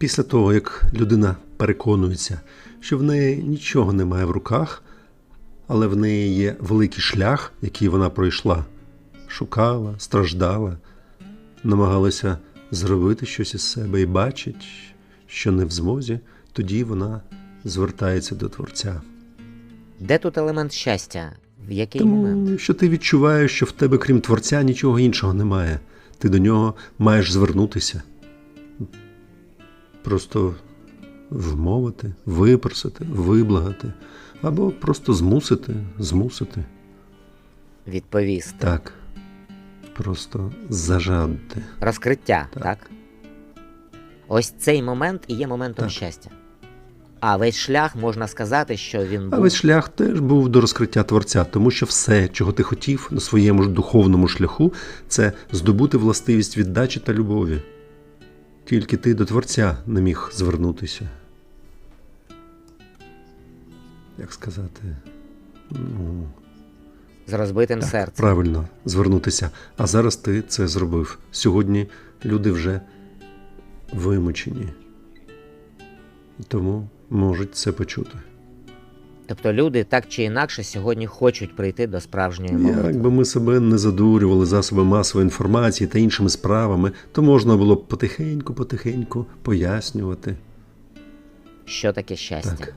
Після того, як людина переконується, що в неї нічого немає в руках, але в неї є великий шлях, який вона пройшла, шукала, страждала, намагалася зробити щось із себе і бачить, що не в змозі, тоді вона звертається до Творця. Де тут елемент щастя? В який момент? Що ти відчуваєш, що в тебе, крім Творця, нічого іншого немає. Ти до нього маєш звернутися. Просто вмовити, випросити, виблагати, або просто змусити, змусити. Відповісти. Так. Просто зажадити. Розкриття, так. Так. Ось цей момент і є моментом Так. щастя. А весь шлях можна сказати, що він А весь шлях теж був до розкриття Творця, тому що все, чого ти хотів на своєму ж духовному шляху, це здобути властивість віддачі та любові. Тільки ти до Творця не міг звернутися. Як сказати? Ну, з розбитим так, серцем. правильно звернутися. А зараз ти це зробив. Сьогодні люди вже вимучені. Тому можуть це почути. Тобто люди так чи інакше сьогодні хочуть прийти до справжньої молитви. Якби ми себе не задурювали засоби масової інформації та іншими справами, то можна було б потихеньку, потихеньку пояснювати. Що таке щастя? Так.